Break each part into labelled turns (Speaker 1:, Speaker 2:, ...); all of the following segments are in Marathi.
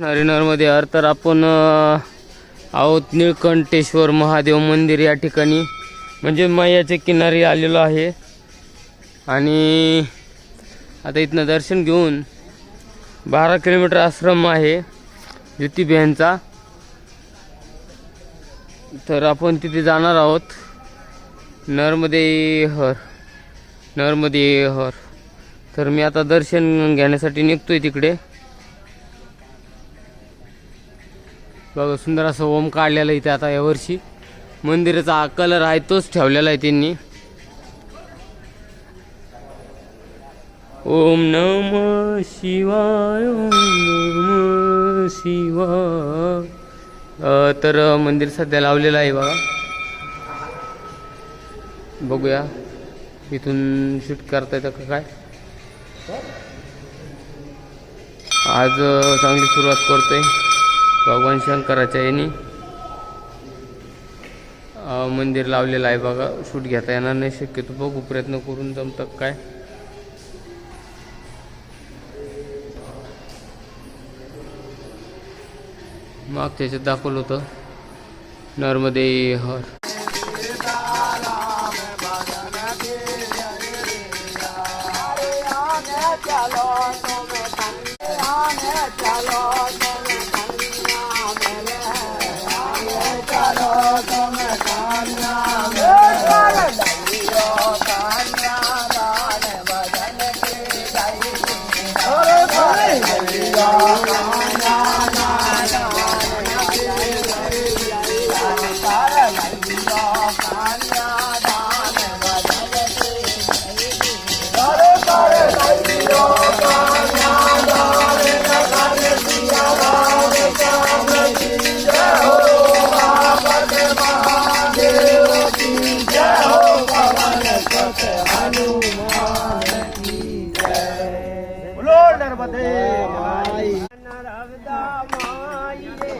Speaker 1: नरेनरमध्ये आर तर आपण आहोत निळकंठेश्वर महादेव मंदिर या ठिकाणी. म्हणजे मैयाच्या किनारी आलेलो आहे. आणि आता इथनं दर्शन घेऊन बारा किलोमीटर आश्रम आहे ज्योतिबियांचा तर आपण तिथे जाणार आहोत. नर्मदे हर नर्मदे हर. तर मी आता दर्शन घेण्यासाठी निघतोय तिकडे. बघा सुंदर असं ओम काढलेलं इथे आता यावर्षी. मंदिराचा कलर आहे तोच ठेवलेला आहे त्यांनी. ओम नम शिवाय ओम नम शिवाय. तर मंदिर सध्या लावलेलं आहे बघा. बघूया इथून शूट करता येतं का काय? आज चांगली सुरुवात करतोय. भगवान शंकराच्या यांनी मंदिर लावलेलं आहे बघा. शूट घेता येणार नाही शक्यतो बघू प्रयत्न करून जमतं काय. माग त्याच्यात दाखवलं होतं. नर्मदे हर.
Speaker 2: चलो तुम्हें माई come રાધે માઈ નર્મદા માઈ રે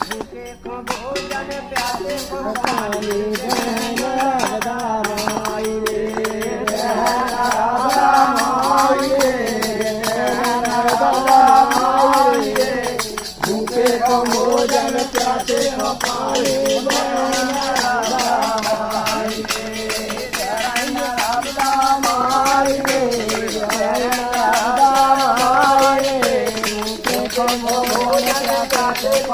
Speaker 2: ભૂખે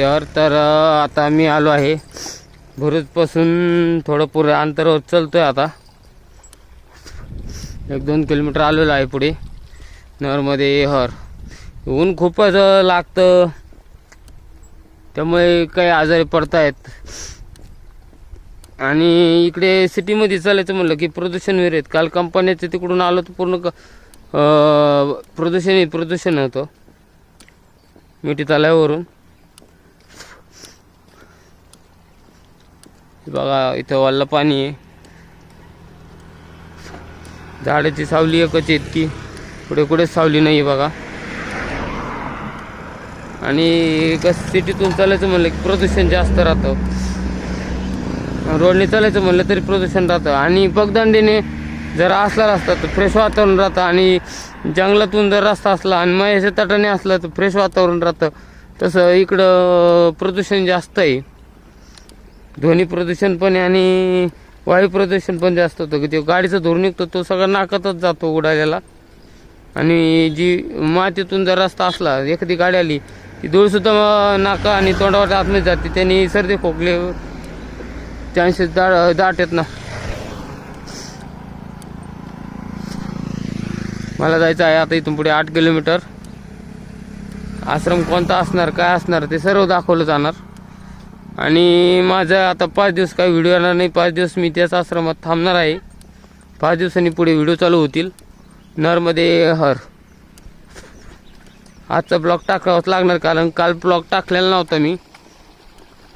Speaker 2: नर्मदे
Speaker 1: हर तर आता मी आलो आहे. भरूचपासून थोडं पुढे अंतरावर आहे आता. एक दोन किलोमीटर आलेलो आहे पुढे. नरमध्ये हर. ऊन खूपच लागतं. त्यामुळे काही आजारी पडतायत. आणि इकडे सिटीमध्ये चालायचं म्हणलं की प्रदूषण वगैरे काल कंपन्याचं तिकडून आलो तर पूर्ण प्रदूषण प्रदूषण होतं. मिठी तलावरून बघा इथं वाला पाणी आहे. झाडाची सावली एकच इतकी. कुठे कुठेच सावली नाही आहे बघा. आणि कसं सिटीतून चालायचं म्हणलं की प्रदूषण जास्त राहतं. रोडने चालायचं म्हणलं तरी प्रदूषण राहतं. आणि पगदंडीने जर असला रस्ता तर फ्रेश वातावरण राहतं. आणि जंगलातून जर रस्ता असला आणि मयाच्या तटाने असला तर फ्रेश वातावरण राहतं. तसं इकडं प्रदूषण जास्त आहे. ध्वनी प्रदूषण पण आहे आणि वायू प्रदूषण पण जास्त होतं. की ते गाडीचा धूर निघतो तो सगळा नाकातच जातो उडालेला. आणि जी मातीतून जर रस्ता असला एखादी गाडी आली ती धूळसुद्धा नाका आणि तोंडावर आतमध्ये जाते त्यांनी सर्दी खोकले चान्सेस दाट दाट येत ना. मला जायचं आहे आता इथून पुढे आठ किलोमीटर. आश्रम कोणता असणार काय असणार ते सर्व दाखवलं जाणार. आणि माझा आता पाच दिवस काही व्हिडिओ येणार नाही. पाच दिवस मी त्याच आश्रमात थांबणार आहे. पाच दिवसांनी पुढे व्हिडिओ चालू होतील. नरमध्ये हर. आजचा ब्लॉग टाकावाच लागणार कारण काल ब्लॉग टाकलेला नव्हता मी.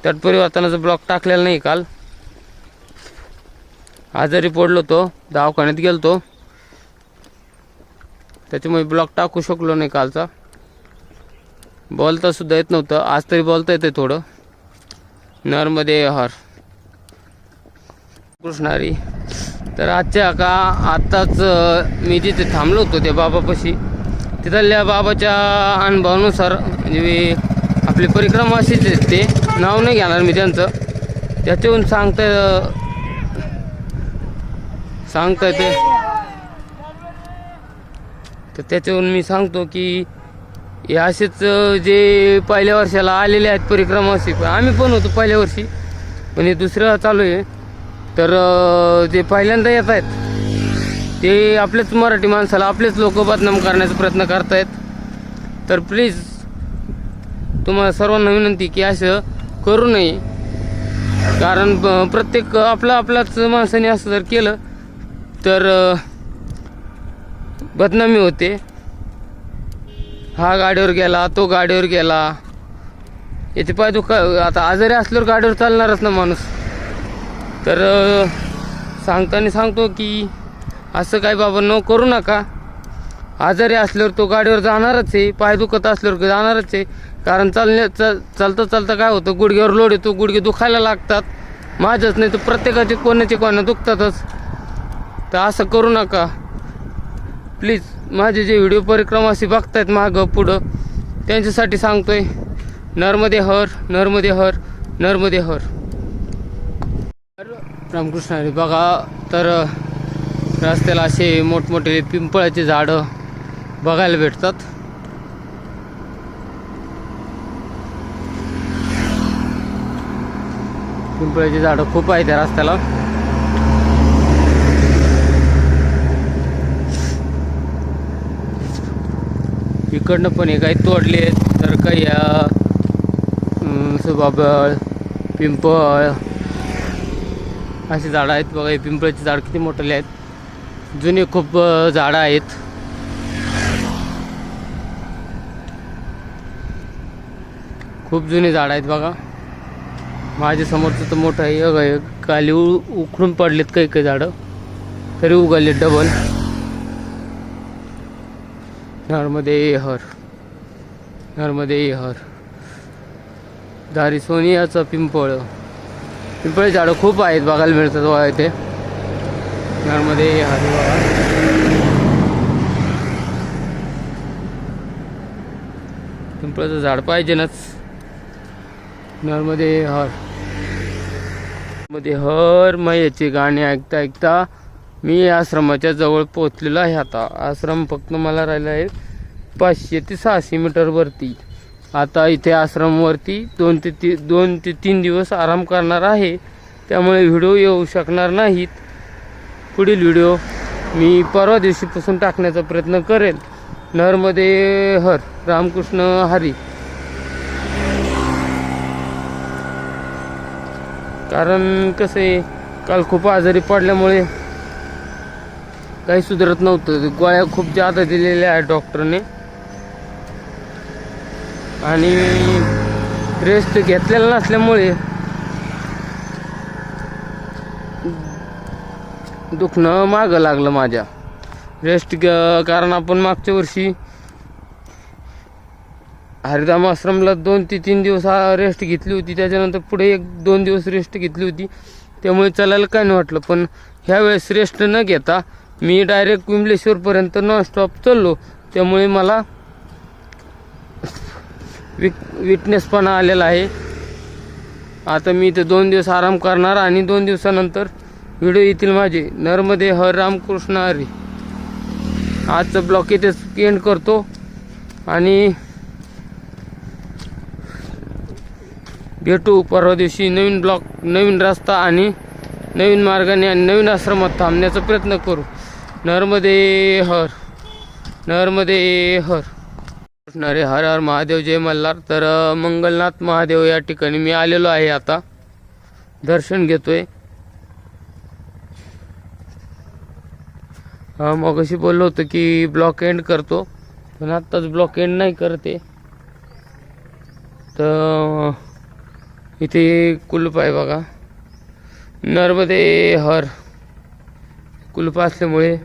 Speaker 1: तट परिवर्तनाचा ब्लॉग टाकलेला नाही काल. आजारी पडलो तो दवाखान्यात गेलतो. त्याच्यामुळे ब्लॉग टाकू शकलो नाही कालचा. बोलता सुद्धा येत नव्हतं. आज तरी बोलता येते थोडं. नर्मदे हर. कृष्णारी. तर आजच्या का आत्ताच मी जिथे थांबलो होतो त्या बाबापाशी तिथल्या बाबाच्या अनुभवानुसार म्हणजे आपली परिक्रमा अशीच ते नाव नाही घेणार मी त्यांचं. त्याच्याहून सांगता सांगता ते तर त्याच्याहून मी सांगतो की हे असेच जे पहिल्या वर्षाला आलेले आहेत परिक्रमाशी आम्ही पण होतो पहिल्या वर्षी पण हे दुसरं चालू आहे. तर जे पहिल्यांदा येत आहेत ते आपलेच मराठी माणसाला आपलेच लोक बदनाम करण्याचा प्रयत्न करतायत. तर प्लीज तुम्हाला सर्वांना विनंती की असं करू नये. कारण प्रत्येक आपला आपलाच माणसाने असं जर केलं तर बदनामी होते. हा गाडीवर गेला तो गाडीवर गेला. याचे पाय दुख आता आजारी असल्यावर गाडीवर चालणारच ना माणूस. तर सांगताना सांगतो की असं काय बाबा न करू नका. आजारी असल्यावर तो गाडीवर जाणारच आहे पाय दुखत असल्यावर जाणारच आहे. कारण चालण्या चाल चालता चालता काय होतं गुडघ्यावर लोड येतो गुडघे दुखायला लागतात. माझंच नाही तर प्रत्येकाचे कोणाचे कोणा दुखतातच. तर असं करू नका. प्लीज माझे जे व्हिडिओ परिक्रमाशी बघतायत मागं पुढं त्यांच्यासाठी सांगतोय नर्मदे हर नर्मदे हर नर्मदे हर. रामकृष्ण हरी बघा तर रस्त्याला असे मोठमोठे पिंपळाचे झाडं बघायला भेटतात. पिंपळाची झाडं खूप आहेत त्या रस्त्याला. इकडनं पण हे काही तोडले तर काही सुबाबळ पिंपळ अशी झाडं आहेत बघा हे पिंपळाची झाड किती मोठे आहेत. जुने खूप झाडं आहेत. खूप जुने झाडं आहेत बघा. माझ्या समोरचं तर मोठं आहे काली उ उखडून पडलेत काही काही झाडं. तरी उगाले डबल नर्मदे हर नर्मदे हर. दारी सोनियाचं पिंपळ. पिंपळ झाडं खूप आहेत बघायला मिळतात बघा इथे. नर्मदे हर बघा. पिंपळाचं झाड पाहिजेनच नर्मदे हर. मध्ये हर मयाची गाणी ऐकता ऐकता मी आश्रमाच्या जवळ पोहोचलेलो आहे आता. आश्रम फक्त मला राहिला आहे पाचशे ते सहाशे मीटरवरती आता इथे आश्रमवरती दोन ते ती दोन ते तीन दिवस आराम करणार आहे. त्यामुळे व्हिडिओ येऊ शकणार नाहीत. पुढील व्हिडिओ मी परवा दिवशीपासून टाकण्याचा प्रयत्न करेल नरमध्ये हर रामकृष्ण हरी. कारण कसं आहे काल खूप आजारी पडल्यामुळे काही सुधारत नव्हतं. गोळ्या खूप जादा दिलेल्या आहेत डॉक्टरने आणि रेस्ट घेतलेला नसल्यामुळे दुखणं मागं लागलं माझ्या. रेस्ट कारण आपण मागच्या वर्षी हरिधाम आश्रमला दोन ते तीन दिवस रेस्ट घेतली होती. त्याच्यानंतर पुढे एक दोन दिवस रेस्ट घेतली होती. त्यामुळे चालायला काय नाही वाटलं. पण ह्यावेळेस रेस्ट न घेता मी डायरेक्ट विमलेश्वरपर्यंत नॉनस्टॉप चाललो. त्यामुळे मला विक विटनेसपणा आलेला आहे. आता मी इथे दोन दिवस आराम करणार आणि दोन दिवसानंतर व्हिडिओ येतील माझे. नर्मदे हर रामकृष्ण हरी. आजचं ब्लॉक इथेच एंड करतो. आणि भेटू परवा दिवशी नवीन ब्लॉक नवीन रस्ता आणि नवीन मार्गाने आणि नवीन आश्रमात थांबण्याचा प्रयत्न करू. नर्मदे हर नर्मदे हर. कृष्णारे हर हर महादेव जय मल्हार. तर मंगलनाथ महादेव या ठिकाणी मी आलेलो आहे आता. दर्शन घेतोय. मग अशी बोललो होतो की ब्लॉक एंड करतो पण आत्ताच ब्लॉक एंड नाही करते. तर इथे कुलूप आहे बघा. नर्मदे हर. कुलूप असल्यामुळे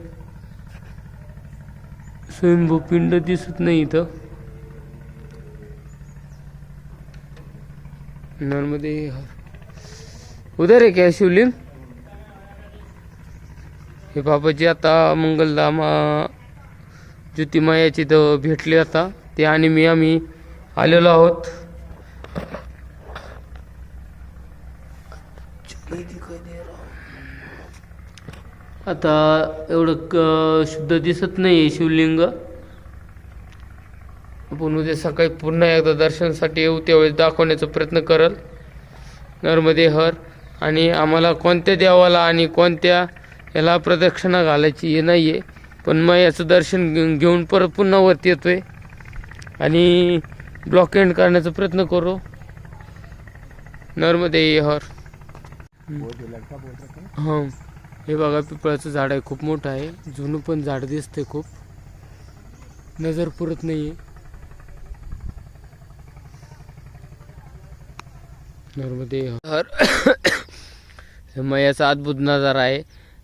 Speaker 1: स्वयंभू पिंड दिसत नाही इथं. नर्मदे हर उधर आहे क्या शिवलिंग? हे बाबाजी आता मंगलधामा ज्योतिमायाची इथं भेटले आता. ते आणि मी आम्ही आलेलो आहोत. आता एवढं क शुद्ध दिसत नाही शिवलिंग. आपण उद्या सकाळी पुन्हा एकदा दर्शनासाठी येऊ त्यावेळेस दाखवण्याचा प्रयत्न करल. नर्मदे हर. आणि आम्हाला कोणत्या देवाला आणि कोणत्या याला प्रदक्षिणा घालायची हे नाही आहे पण मग याचं दर्शन घेऊन घेऊन परत पुन्हा वरती येतोय. आणि ब्लॉक एंड करण्याचा प्रयत्न करू. नर्मदे हर. हां. हे बघा पिपळाचं झाड आहे खूप मोठं आहे. जुनं पण झाड दिसते खूप. नजर पुरत नाही नर्मदे हर. मयाचा अद्भुत नजारा आहे.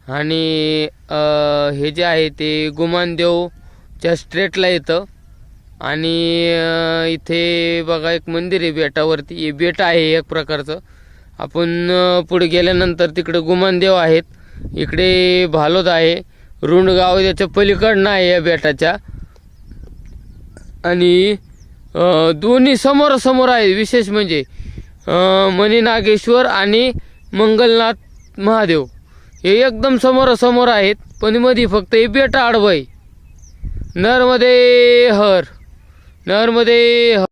Speaker 1: आणि हे जे आहे ते गुमानदेवच्या स्ट्रेटला येतं. आणि इथे बघा एक मंदिर आहे बेटावरती. हे बेट आहे एक प्रकारचं. आपण पुढे गेल्यानंतर तिकडे गुमानदेव आहेत. इकडे भालोद आहे. रुंडगाव त्याच्या पलीकडनं आहे या बेटाच्या. आणि दोन्ही समोरासमोर आहे विशेष म्हणजे अं, मणिनागेश्वर आणि मंगलनाथ महादेव. हे एकदम समोरासमोर आहेत पण मध्ये फक्त हे बेटा आडवं आहे. नरमध्ये हर नरमध्ये हर.